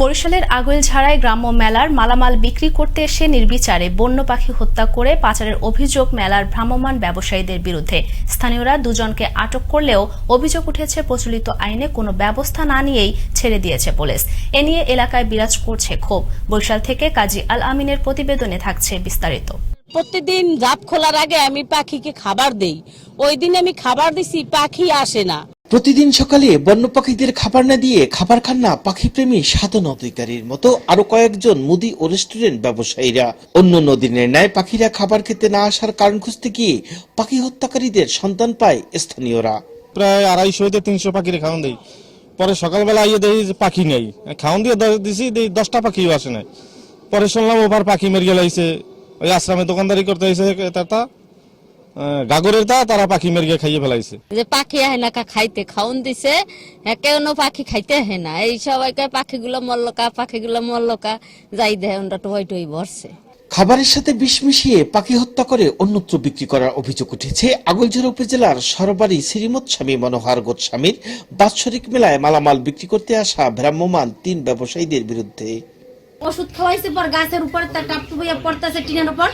বরিশালের আগৈলঝাড়ায় গ্রাম্য মেলার মালামাল বিক্রি করতে এসে নির্বিচারে বন্য পাখি হত্যা করে পাচারের অভিযোগ মেলার ভ্রাম্যমাণ ব্যবসায়ীদের বিরুদ্ধে। স্থানীয়রা দুজনকে আটক করলেও অভিযোগ উঠেছে প্রচলিত আইনে কোনো ব্যবস্থা না নিয়েই ছেড়ে দিয়েছে পুলিশ। এ নিয়ে এলাকায় বিরাজ করছে ক্ষোভ। বরিশাল থেকে কাজী আল আমিনের প্রতিবেদনে থাকছে বিস্তারিত। প্রতিদিন জাপ খোলার আগে আমি পাখিকে খাবার দেই। ওই দিন আমি খাবার দিছি, পাখি আসে না। প্রতিদিন সকালে বন্য পাখিদের খাবার না দিয়ে খাবার খান না পাখিপ্রেমী সাধন অধিকারীর মতো আরও কয়েকজন মুদি ও রেস্টুরেন্ট ব্যবসায়ীরা। অন্য নদিনের ন্যায় পাখিরা খাবার খেতে না আসার কারণ খুঁজতে গিয়ে পাখি হত্যাকারীদের সন্তান পায় স্থানীয়রা। প্রায় আড়াইশো হইতে তিনশো পাখির খাওয়ান দেই। পরে সকালবেলা আইয়ে দেই পাখি নেই। খাওয়ান দিয়ে দিছি দশটা পাখিও আসে নাই। পরে শুনলাম ওভার পাখি মেরে গেলাইছে। ওই আশ্রমে দোকানদারি করতে হয়েছে তা। গাগরের তা তারা পাখি মেরে খাইয়ে ফেলাইছে। যে পাখি আহে না খাইতে খাওন দিছে। হ্যাঁ কেউ পাখি খাইতে আহে না। এই সবাইকে পাখিগুলো মল্লকা পাখিগুলো মল্লকা। যাই দেয় ওরা টই টই ভরছে খাবারের সাথে বিষ মিশিয়ে পাখি হত্যা করে অন্যত্র বিক্রি করার অভিযোগ উঠেছে আগলঝোড়া উপজেলার সরবারি শ্রীমৎ স্বামী মনোহর গোস্বামীর বাৎসরিক মেলায় মালামাল বিক্রি করতে আসা ভ্রাম্যমান তিন ব্যবসায়ীদের বিরুদ্ধে। ওষুধ খাওয়াইছে পর গাছের উপর তার টাপটু বইয়া পড়তেছে টিনের উপর।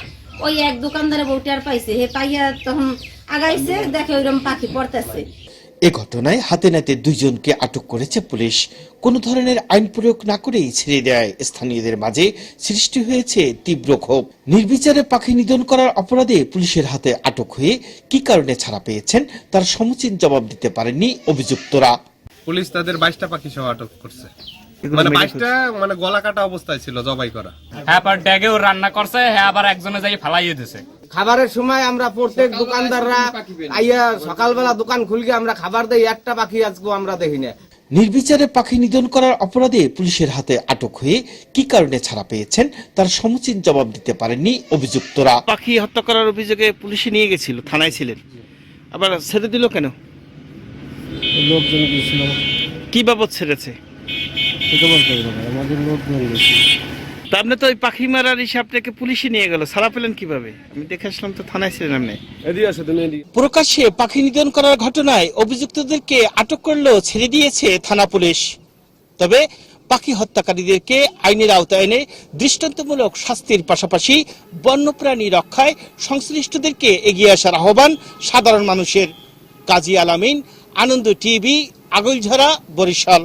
ওই এক দোকানদারে বউটার পাইছে হে পাইয়া তখন আগাইছে দেখে ওইরকম পাখি পড়তেছে। এ ঘটনায় হাতে নাতে দুইজনকে আটক করেছে পুলিশ। কোনো ধরনের আইন প্রয়োগ না করেই ছেড়ে দেয় স্থানীয়দের মাঝে সৃষ্টি হয়েছে তীব্র ক্ষোভ। নির্বিচারে পাখি নিধন করার অপরাধে পুলিশের হাতে আটক হয়ে কি কারণে ছাড়া পেয়েছেন তার সমুচীন জবাব দিতে পারেননি অভিযুক্তরা। পুলিশ তাদের বাইশটা পাখি সহ আটক করছে। মানে বাইশটা মানে গলা কাটা অবস্থায় ছিল জবাই করা। হ্যাঁ পর ড্যাগেও রান্না করছে হ্যাঁ আবার একজনে যাই ফালাইয়ে দিছে। খাবারের সময় আমরা প্রত্যেক দোকানদাররা আইয়া সকালবেলা দোকান খুলকে আমরা খাবার দেই একটা পাখি আজকে আমরা দেখি না নির্বিচারে পাখি নিধন করার অপরাধে পুলিশের হাতে আটক হয়ে কি কারণে ছাড়া পেয়েছেন তার সমুচীন জবাব দিতে পারেননি অভিযুক্তরা। পাখি হত্যা করার অভিযোগে পুলিশে নিয়ে গেছিল থানায় ছিলেন। আবার ছেড়ে দিল কেন? লোকজন কি বাবদ ছেড়েছে? আমাদের লোকজন গেছিল তা আপনি তো ওই পাখি মারার হিসাব থেকে পুলিশে নিয়ে গেল ছাড়া পেলেন কীভাবে? আমি দেখে আসলাম তো থানায় ছিলেন আপনি। প্রকাশ্যে পাখি নিধন করার ঘটনায় অভিযুক্তদেরকে আটক করলেও ছেড়ে দিয়েছে থানা পুলিশ। তবে পাখি হত্যাকারীদেরকে আইনের আওতায় এনে দৃষ্টান্তমূলক শাস্তির পাশাপাশি বন্যপ্রাণী রক্ষায় সংশ্লিষ্টদেরকে এগিয়ে আসার আহ্বান সাধারণ মানুষের। কাজী আলামিন আনন্দ টিভি আগলঝরা বরিশাল।